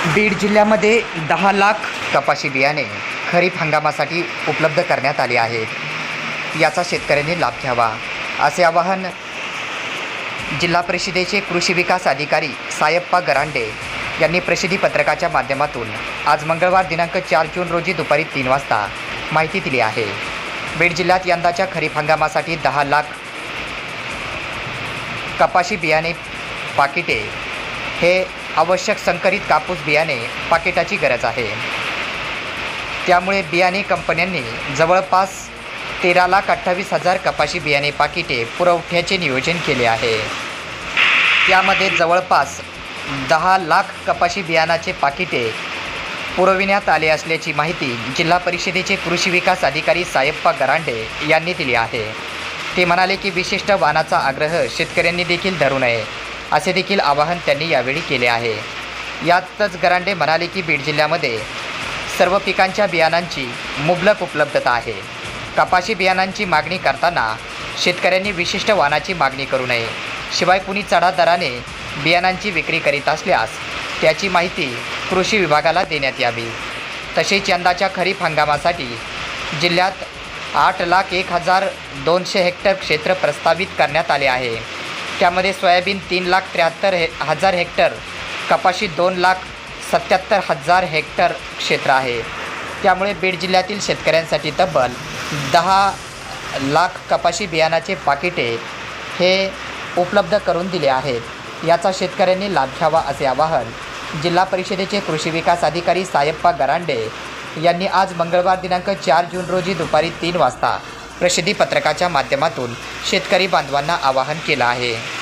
बीड जिल्ह्यामध्ये दहा लाख कपाशी बियाणे खरीप हंगामासाठी उपलब्ध करण्यात आले आहेत. याचा शेतकऱ्यांनी लाभ घ्यावा. असे आवाहन जिल्हा परिषदेचे कृषी विकास अधिकारी सायप्पा गरांडे यांनी प्रसिद्धी पत्रकाच्या माध्यमातून आज मंगळवार दिनांक चार जून रोजी दुपारी तीन वाजता माहिती दिली आहे. बीड जिल्ह्यात यंदाच्या खरीप हंगामासाठी दहा लाख कपाशी बियाणे पाकिटे हे आवश्यक संकरित कापूस बियाणे पाकिटाची गरज आहे. त्यामुळे बियाणे कंपन्यांनी जवळपास तेरा लाख अठ्ठावीस हजार कपाशी बियाणे पाकिटे पुरवठ्याचे नियोजन केले आहे. त्यामध्ये जवळपास दहा लाख कपाशी बियाणाचे पाकिटे पुरविण्यात आले असल्याची माहिती जिल्हा परिषदेचे कृषी विकास अधिकारी सायप्पा गरांडे यांनी दिली आहे. ते म्हणाले की विशिष्ट वाहनाचा आग्रह शेतकऱ्यांनी देखील धरू नये. असे देखील आवाहन त्यांनी यावेळी केले आहे. यातच गरांडे म्हणाले की बीड जिल्ह्यामध्ये सर्व पिकांच्या बियाणांची मुबलक उपलब्धता आहे. कपाशी बियाणांची मागणी करताना शेतकऱ्यांनी विशिष्ट वाहनाची मागणी करू नये. शिवाय कुणी चढा दराने बियाणांची विक्री करीत असल्यास त्याची माहिती कृषी विभागाला देण्यात यावी. तसेच यंदाच्या खरीप हंगामासाठी जिल्ह्यात आठ लाख एक हजार दोनशे हेक्टर क्षेत्र प्रस्तावित करण्यात आले आहे. त्यामध्ये सोयाबीन तीन लाख त्र्याहत्तर हे हजार हेक्टर कपाशी दोन लाख सत्याहत्तर हजार हेक्टर क्षेत्र आहे. त्यामुळे बीड जिल्ह्यातील शेतकऱ्यांसाठी तब्बल दहा लाख कपाशी बियाणाचे पाकिटे हे उपलब्ध करून दिले आहेत. याचा शेतकऱ्यांनी लाभ घ्यावा असे आवाहन जिल्हा परिषदेचे कृषी विकास अधिकारी सायप्पा गरांडे यांनी आज मंगळवार दिनांक चार जून रोजी दुपारी तीन वाजता प्रसिद्धी पत्रकाच्या माध्यमातून शेतकरी बांधवांना आवाहन केलं आहे.